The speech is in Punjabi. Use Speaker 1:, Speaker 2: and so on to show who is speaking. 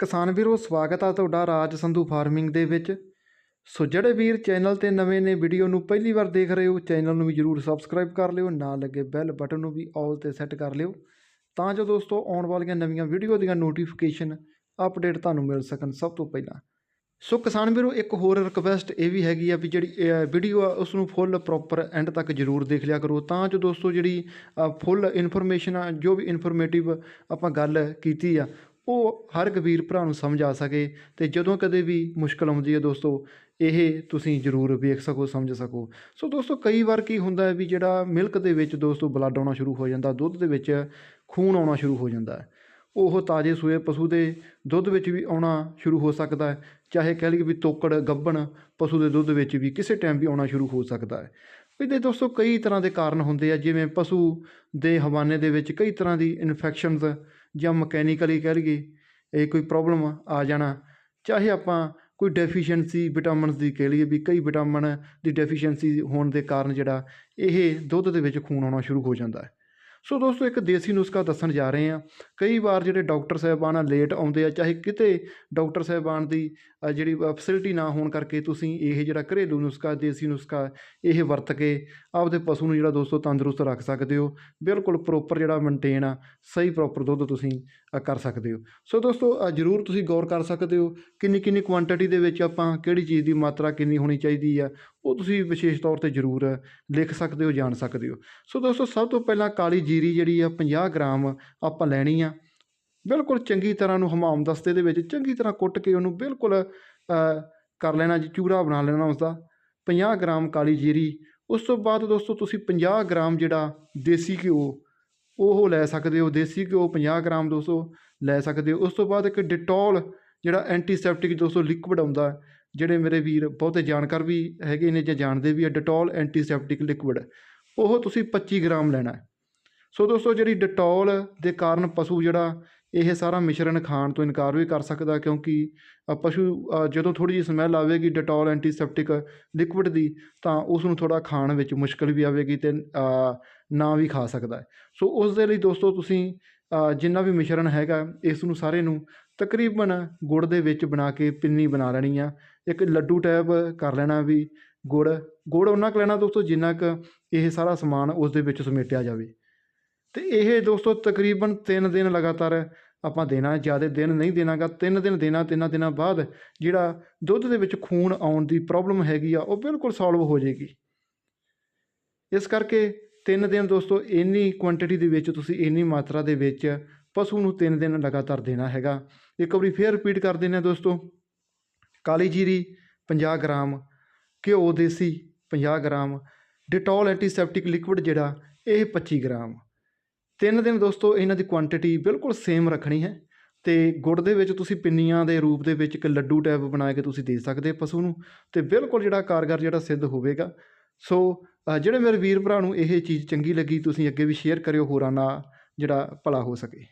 Speaker 1: ਕਿਸਾਨ ਵੀਰੋ, ਸਵਾਗਤ ਆ ਤੁਹਾਡਾ ਰਾਜ ਸੰਧੂ ਫਾਰਮਿੰਗ ਦੇ ਵਿੱਚ। ਸੋ ਜਿਹੜੇ ਵੀਰ ਚੈਨਲ ਤੇ ਨਵੇਂ ਨੇ, ਵੀਡੀਓ ਨੂੰ ਪਹਿਲੀ ਵਾਰ ਦੇਖ ਰਹੇ ਹੋ, ਚੈਨਲ ਨੂੰ ਵੀ ਜਰੂਰ ਸਬਸਕ੍ਰਾਈਬ ਕਰ ਲਿਓ, ਨਾਲ ਲੱਗੇ ਬੈਲ ਬਟਨ ਨੂੰ ਵੀ ਆਲ ਤੇ ਸੈੱਟ ਕਰ ਲਿਓ, ਤਾਂ ਜੋ ਦੋਸਤੋ ਆਉਣ ਵਾਲੀਆਂ ਨਵੀਆਂ ਵੀਡੀਓ ਦੀਆਂ ਨੋਟੀਫਿਕੇਸ਼ਨ ਅਪਡੇਟ ਤੁਹਾਨੂੰ ਮਿਲ ਸਕਣ ਸਭ ਤੋਂ ਪਹਿਲਾਂ। ਸੋ ਕਿਸਾਨ ਵੀਰੋ, ਇੱਕ ਹੋਰ ਰਿਕਵੈਸਟ ਇਹ ਵੀ ਹੈਗੀ ਆ ਵੀ ਜਿਹੜੀ ਵੀਡੀਓ ਆ, ਉਸ ਨੂੰ ਫੁੱਲ ਪ੍ਰੋਪਰ ਐਂਡ ਤੱਕ ਜਰੂਰ ਦੇਖ ਲਿਆ ਕਰੋ, ਤਾਂ ਜੋ ਦੋਸਤੋ ਜਿਹੜੀ ਫੁੱਲ ਇਨਫੋਰਮੇਸ਼ਨ ਆ, ਜੋ ਵੀ ਇਨਫੋਰਮੇਟਿਵ ਆਪਾਂ ਗੱਲ ਕੀਤੀ ਆ ਉਹ ਹਰ ਇੱਕ ਭਰਾ ਨੂੰ ਸਮਝ ਆ ਸਕੇ ਤੇ ਜਦੋਂ ਕਦੇ ਵੀ ਮੁਸ਼ਕਲ ਆਉਂਦੀ ਹੈ ਦੋਸਤੋ, ਇਹ ਤੁਸੀਂ ਜ਼ਰੂਰ ਵੇਖ ਸਕੋ, ਸਮਝ ਸਕੋ। ਸੋ ਦੋਸਤੋ, ਕਈ ਵਾਰ ਕੀ ਹੁੰਦਾ ਹੈ ਵੀ ਜਿਹੜਾ ਮਿਲਕ ਦੇ ਵਿੱਚ ਦੋਸਤੋ ਬਲੱਡ ਆਉਣਾ ਸ਼ੁਰੂ ਹੋ ਜਾਂਦਾ, ਦੁੱਧ ਦੇ ਵਿੱਚ ਖੂਨ ਆਉਣਾ ਸ਼ੁਰੂ ਹੋ ਜਾਂਦਾ ਹੈ। ਉਹ ਤਾਜ਼ੇ ਸੂਏ ਪਸ਼ੂ ਦੇ ਦੁੱਧ ਵਿੱਚ ਵੀ ਆਉਣਾ ਸ਼ੁਰੂ ਹੋ ਸਕਦਾ ਹੈ, ਚਾਹੇ ਕਹਿ ਲਈਏ ਵੀ ਤੋਕੜ ਗੱਭਣ ਪਸ਼ੂ ਦੇ ਦੁੱਧ ਵਿੱਚ ਵੀ ਕਿਸੇ ਟਾਈਮ ਵੀ ਆਉਣਾ ਸ਼ੁਰੂ ਹੋ ਸਕਦਾ ਹੈ। ਇਹਦੇ ਦੋਸਤੋ ਕਈ ਤਰ੍ਹਾਂ ਦੇ ਕਾਰਨ ਹੁੰਦੇ ਆ, ਜਿਵੇਂ ਪਸ਼ੂ ਦੇ ਹਵਾਨੇ ਦੇ ਵਿੱਚ ਕਈ ਤਰ੍ਹਾਂ ਦੀ ਇਨਫੈਕਸ਼ਨਸ ਜਾਂ ਮਕੈਨੀਕਲੀ ਕਹਿ ਲਈਏ, ਇਹ ਕੋਈ ਪ੍ਰੋਬਲਮ ਆ ਜਾਣਾ। ਚਾਹੇ ਆਪਾਂ ਕੋਈ ਡੈਫੀਸ਼ੀਐਂਸੀ ਵਿਟਾਮਿਨਸ ਦੀ ਕਹਿ ਲਈਏ ਵੀ ਕਈ ਵਿਟਾਮਿਨ ਦੀ ਡੈਫੀਸ਼ੀਐਂਸੀ ਹੋਣ ਦੇ ਕਾਰਨ ਜਿਹੜਾ, ਇਹ ਦੁੱਧ ਦੇ ਵਿੱਚ ਖੂਨ ਆਉਣਾ ਸ਼ੁਰੂ ਹੋ ਜਾਂਦਾ ਹੈ। ਸੋ ਦੋਸਤੋ, ਇੱਕ ਦੇਸੀ ਨੁਸਖਾ ਦੱਸਣ ਜਾ ਰਹੇ ਹਾਂ। ਕਈ ਵਾਰ ਜਿਹੜੇ ਡਾਕਟਰ ਸਾਹਿਬਾਨ ਆ ਲੇਟ ਆਉਂਦੇ ਆ, ਚਾਹੇ ਕਿਤੇ ਡਾਕਟਰ ਸਾਹਿਬਾਨ ਦੀ ਜਿਹੜੀ ਫੈਸਿਲਿਟੀ ਨਾ ਹੋਣ ਕਰਕੇ ਤੁਸੀਂ ਇਹ ਜਿਹੜਾ ਘਰੇਲੂ ਨੁਸਖਾ, ਦੇਸੀ ਨੁਸਖਾ ਇਹ ਵਰਤ ਕੇ ਆਪਦੇ ਪਸ਼ੂ ਨੂੰ ਜਿਹੜਾ ਦੋਸਤੋ ਤੰਦਰੁਸਤ ਰੱਖ ਸਕਦੇ ਹੋ। ਬਿਲਕੁਲ ਪ੍ਰੋਪਰ ਜਿਹੜਾ ਮੇਨਟੇਨ ਆ, ਸਹੀ ਪ੍ਰੋਪਰ ਦੁੱਧ ਤੁਸੀਂ ਕਰ ਸਕਦੇ ਹੋ। ਸੋ ਦੋਸਤੋ ਜ਼ਰੂਰ ਤੁਸੀਂ ਗੌਰ ਕਰ ਸਕਦੇ ਹੋ ਕਿੰਨੀ ਕਿੰਨੀ ਕੁਆਂਟੀਟੀ ਦੇ ਵਿੱਚ ਆਪਾਂ ਕਿਹੜੀ ਚੀਜ਼ ਦੀ ਮਾਤਰਾ ਕਿੰਨੀ ਹੋਣੀ ਚਾਹੀਦੀ ਆ, ਉਹ ਤੁਸੀਂ ਵਿਸ਼ੇਸ਼ ਤੌਰ ਤੇ ਜ਼ਰੂਰ ਲਿਖ ਸਕਦੇ ਹੋ, ਜਾਣ ਸਕਦੇ ਹੋ। ਸੋ ਦੋਸਤੋ, ਸਭ ਤੋਂ ਪਹਿਲਾਂ ਕਾਲੀ ਜੀਰੀ ਜਿਹੜੀ ਆ 50 ਗ੍ਰਾਮ ਆਪਾਂ ਲੈਣੀ ਆ। ਬਿਲਕੁਲ ਚੰਗੀ ਤਰ੍ਹਾਂ ਨੂੰ ਹਮਾਮ ਦਸਤੇ ਦੇ ਵਿੱਚ ਚੰਗੀ ਤਰ੍ਹਾਂ ਕੁੱਟ ਕੇ ਉਹਨੂੰ ਬਿਲਕੁਲ ਕਰ ਲੈਣਾ ਜੀ, ਚੂਰਾ ਬਣਾ ਲੈਣਾ ਉਸਦਾ। 50 ਗ੍ਰਾਮ ਕਾਲੀ ਜੀਰੀ। ਉਸ ਤੋਂ ਬਾਅਦ ਦੋਸਤੋ, ਤੁਸੀਂ 50 ਗ੍ਰਾਮ ਜਿਹੜਾ ਦੇਸੀ ਘਿਓ ਉਹ ਲੈ ਸਕਦੇ ਹੋ, ਦੇਸੀ ਘਿਓ 50 ਗ੍ਰਾਮ ਦੋਸਤੋ ਲੈ ਸਕਦੇ ਹੋ। ਉਸ ਤੋਂ ਬਾਅਦ ਇੱਕ ਡਿਟੋਲ ਜਿਹੜਾ ਐਂਟੀਸੈਪਟਿਕ ਦੋਸਤੋ ਲਿਕੁਇਡ ਆਉਂਦਾ, ਜਿਹੜੇ ਮੇਰੇ ਵੀਰ ਬਹੁਤੇ ਜਾਣਕਾਰ ਵੀ ਹੈਗੇ ਨੇ ਜਾਂ ਜਾਣਦੇ ਵੀ ਆ ਡਿਟੋਲ ਐਂਟੀਸੈਪਟਿਕ ਲਿਕਵਿਡ ਉਹ ਤੁਸੀਂ 25 ਗ੍ਰਾਮ ਲੈਣਾ। ਸੋ ਦੋਸਤੋ, ਜਿਹੜੀ ਡਿਟੋਲ ਦੇ ਕਾਰਨ ਪਸ਼ੂ ਜਿਹੜਾ ਇਹ ਸਾਰਾ ਮਿਸ਼ਰਣ ਖਾਣ ਤੋਂ ਇਨਕਾਰ ਵੀ ਕਰ ਸਕਦਾ ਕਿਉਂਕਿ ਪਸ਼ੂ ਜਦੋਂ ਥੋੜੀ ਜਿਹੀ ਸਮੈਲ ਆਵੇਗੀ ਡਟੋਲ ਐਂਟੀਸੈਪਟਿਕ ਲਿਕਵਿਡ ਦੀ, ਤਾਂ ਉਸ ਨੂੰ ਥੋੜਾ ਖਾਣ ਵਿੱਚ ਮੁਸ਼ਕਲ ਵੀ ਆਵੇਗੀ ਤੇ ਨਾ ਵੀ ਖਾ ਸਕਦਾ ਹੈ। ਸੋ ਉਸ ਦੇ ਲਈ ਦੋਸਤੋ ਤੁਸੀਂ ਜਿੰਨਾ ਵੀ ਮਿਸ਼ਰਣ ਹੈਗਾ ਇਸ ਨੂੰ ਸਾਰੇ ਨੂੰ ਤਕਰੀਬਨ ਗੁੜ ਦੇ ਵਿੱਚ ਬਣਾ ਕੇ ਪਿੰਨੀ ਬਣਾ ਲੈਣੀ ਆ। ਇੱਕ ਲੱਡੂ ਟੈਪ ਕਰ ਲੈਣਾ ਵੀ ਗੁੜ। ਗੁੜ ਉਹਨਾਂ ਕੁ ਲੈਣਾ ਦੋਸਤੋ ਜਿੰਨਾ ਕੁ ਇਹ ਸਾਰਾ ਸਮਾਨ ਉਸ ਦੇ ਵਿੱਚ ਸਮੇਟਿਆ ਜਾਵੇ। ਤੇ ਇਹ ਦੋਸਤੋ ਤਕਰੀਬਨ 3 ਦਿਨ ਲਗਾਤਾਰ ਆਪਾਂ ਦੇਣਾ, ਜ਼ਿਆਦਾ ਦਿਨ ਨਹੀਂ ਦੇਣਾਗਾ 3 ਦਿਨ ਦੇਣਾ, ਤਿੰਨਾਂ ਦਿਨਾਂ ਬਾਅਦ ਜਿਹੜਾ ਦੁੱਧ ਦੇ ਵਿੱਚ ਖੂਨ ਆਉਣ ਦੀ ਪ੍ਰੋਬਲਮ ਹੈਗੀ ਆ, ਉਹ ਬਿਲਕੁਲ ਸੋਲਵ ਹੋ ਜਾਏਗੀ। ਇਸ ਕਰਕੇ 3 ਦਿਨ ਦੋਸਤੋ ਇੰਨੀ ਕੁਆਂਟੀਟੀ ਦੇ ਵਿੱਚ ਤੁਸੀਂ ਇੰਨੀ ਮਾਤਰਾ ਦੇ ਵਿੱਚ ਪਸ਼ੂ ਨੂੰ 3 ਦਿਨ ਲਗਾਤਾਰ ਦੇਣਾ ਹੈਗਾ। ਇੱਕ ਵਾਰੀ ਫੇਰ ਰਿਪੀਟ ਕਰ ਦਿੰਦੇ ਹਾਂ ਦੋਸਤੋ। ਕਾਲੀ ਜੀਰੀ 50 ਗ੍ਰਾਮ, ਘਿਓ ਦੇਸੀ 50 ਗ੍ਰਾਮ ਡਿਟੋਲ ਐਂਟੀਸੈਪਟਿਕ ਲਿਕੁਇਡ ਜਿਹੜਾ, ਇਹ 25 ਗ੍ਰਾਮ। ਤਿੰਨ ਦਿਨ ਦੋਸਤੋ, ਇਹਨਾਂ ਦੀ ਕੁਆਂਟੀਟੀ ਬਿਲਕੁਲ ਸੇਮ ਰੱਖਣੀ ਹੈ ਤੇ ਗੁੜ ਦੇ ਵਿੱਚ ਤੁਸੀਂ ਪਿੰਨੀਆਂ ਦੇ ਰੂਪ ਦੇ ਵਿੱਚ ਇੱਕ ਲੱਡੂ ਟੈਪ ਬਣਾ ਕੇ ਤੁਸੀਂ ਦੇ ਸਕਦੇ ਪਸ਼ੂ ਨੂੰ ਤੇ ਬਿਲਕੁਲ ਜਿਹੜਾ ਕਾਰਗਰ ਜਿਹੜਾ ਸਿੱਧ ਹੋਵੇਗਾ। ਸੋ ਜਿਹੜੇ ਮੇਰੇ ਵੀਰ ਭਰਾ ਨੂੰ ਇਹ ਚੀਜ਼ ਚੰਗੀ ਲੱਗੀ, ਤੁਸੀਂ ਅੱਗੇ ਵੀ ਸ਼ੇਅਰ ਕਰਿਓ, ਹੋਰਾਂ ਨਾਲ ਜਿਹੜਾ ਭਲਾ ਹੋ ਸਕੇ।